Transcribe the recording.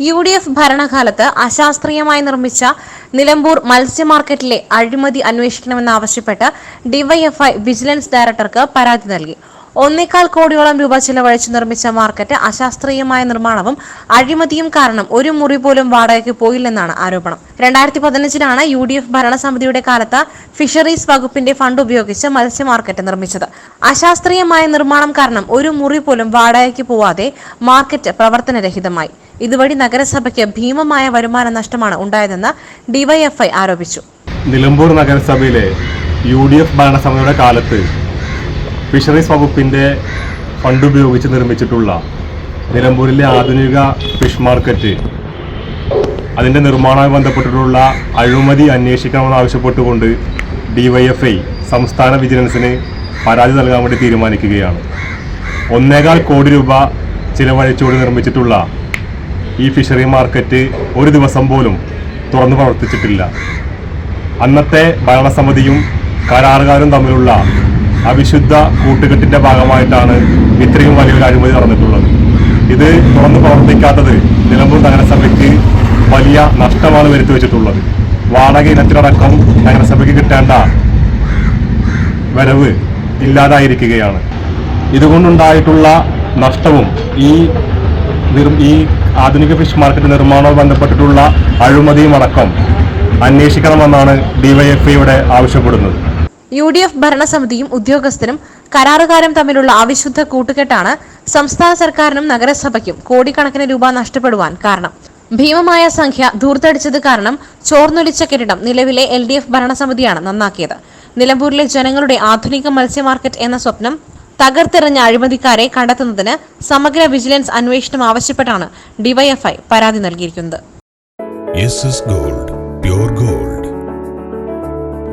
U D F ഭരണകാലത്ത് അശാസ്ത്രീയമായി നിർമ്മിച്ച നിലമ്പൂർ മത്സ്യ മാർക്കറ്റിലെ അഴിമതി അന്വേഷിക്കണമെന്നാവശ്യപ്പെട്ട് ഡിവൈഎഫ്ഐ വിജിലൻസ് ഡയറക്ടർക്ക് പരാതി നൽകി. ഒന്നേക്കാൾ കോടിയോളം രൂപ ചെലവഴിച്ച് നിർമ്മിച്ച മാർക്കറ്റ് അശാസ്ത്രീയമായ നിർമ്മാണവും അഴിമതിയും കാരണം ഒരു മുറി പോലും വാടകയ്ക്ക് പോയില്ലെന്നാണ് ആരോപണം. രണ്ടായിരത്തി പതിനഞ്ചിലാണ് യു ഡി എഫ് ഭരണസമിതിയുടെ കാലത്ത് ഫിഷറീസ് വകുപ്പിന്റെ ഫണ്ട് ഉപയോഗിച്ച് മത്സ്യ മാർക്കറ്റ് നിർമ്മിച്ചത്. അശാസ്ത്രീയമായ നിർമ്മാണം കാരണം ഒരു മുറി പോലും വാടകയ്ക്ക് പോവാതെ മാർക്കറ്റ് പ്രവർത്തനരഹിതമായി. ഇതുവഴി നഗരസഭയ്ക്ക് ഭീമമായ വരുമാന നഷ്ടമാണ് ഉണ്ടായതെന്ന് ഡിവൈഎഫ്ഐ ആരോപിച്ചു. നിലമ്പൂർ നഗരസഭയിലെ യു ഡി എഫ് ഭരണസമിതിയുടെ കാലത്ത് ഫിഷറീസ് വകുപ്പിന്റെ ഫണ്ട് ഉപയോഗിച്ച് നിർമ്മിച്ചിട്ടുള്ള നിലമ്പൂരിലെ ആധുനിക ഫിഷ് മാർക്കറ്റ്. അതിന്റെ നിർമ്മാണവുമായി ബന്ധപ്പെട്ടിട്ടുള്ള അഴിമതി അന്വേഷിക്കണമെന്ന് ആവശ്യപ്പെട്ടുകൊണ്ട് ഡിവൈഎഫ്ഐ സംസ്ഥാന വിജിലൻസിന് പരാതി നൽകാൻ വേണ്ടി തീരുമാനിക്കുകയാണ്. ഒന്നേകാൽ കോടി രൂപ ചിലവഴിച്ചുകൊണ്ട് നിർമ്മിച്ചിട്ടുള്ള ഈ ഫിഷറി മാർക്കറ്റ് ഒരു ദിവസം പോലും തുറന്നു പ്രവർത്തിച്ചിട്ടില്ല. അന്നത്തെ ഭരണസമിതിയും കരാറുകാരും തമ്മിലുള്ള അവിശുദ്ധ കൂട്ടുകെട്ടിന്റെ ഭാഗമായിട്ടാണ് ഇത്രയും വലിയൊരു അഴിമതി നടന്നിട്ടുള്ളത്. ഇത് തുറന്നു പ്രവർത്തിക്കാത്തത് നിലമ്പൂർ നഗരസഭയ്ക്ക് വലിയ നഷ്ടമാണ് വരുത്തി വെച്ചിട്ടുള്ളത്. വാടക ഇനത്തിലടക്കം നഗരസഭയ്ക്ക് കിട്ടേണ്ട വരവ് ഇല്ലാതായിരിക്കുകയാണ്. ഇതുകൊണ്ടുണ്ടായിട്ടുള്ള നഷ്ടവും ഈ ഈ ആധുനിക ഫിഷ് മാർക്കറ്റ് നിർമ്മാണവുമായി ബന്ധപ്പെട്ടിട്ടുള്ള അഴിമതിയും അടക്കം അന്വേഷിക്കണമെന്നാണ് ഡിവൈഎഫ്ഐയുടെ ആവശ്യപ്പെടുന്നത്. യു ഡി എഫ് ഭരണസമിതിയും ഉദ്യോഗസ്ഥരും കരാറുകാരും തമ്മിലുള്ള അവിശുദ്ധ കൂട്ടുകെട്ടാണ് സംസ്ഥാന സർക്കാരിനും നഗരസഭയ്ക്കും കോടിക്കണക്കിന് രൂപ നഷ്ടപ്പെടുവാൻ കാരണം. ഭീമമായ സംഖ്യ ധൂർത്തടിച്ചത് കാരണം ചോർന്നൊലിച്ച കെട്ടിടം നിലവിലെ എൽ ഡി എഫ് ഭരണസമിതിയാണ് നന്നാക്കിയത്. നിലമ്പൂരിലെ ജനങ്ങളുടെ ആധുനിക മത്സ്യമാർക്കറ്റ് എന്ന സ്വപ്നം തകർത്തെറിഞ്ഞ അഴിമതിക്കാരെ കണ്ടെത്തുന്നതിന് സമഗ്ര വിജിലൻസ് അന്വേഷണം ആവശ്യപ്പെട്ടാണ് ഡിവൈഎഫ്ഐ പരാതി നൽകിയിരിക്കുന്നത്. Gold gold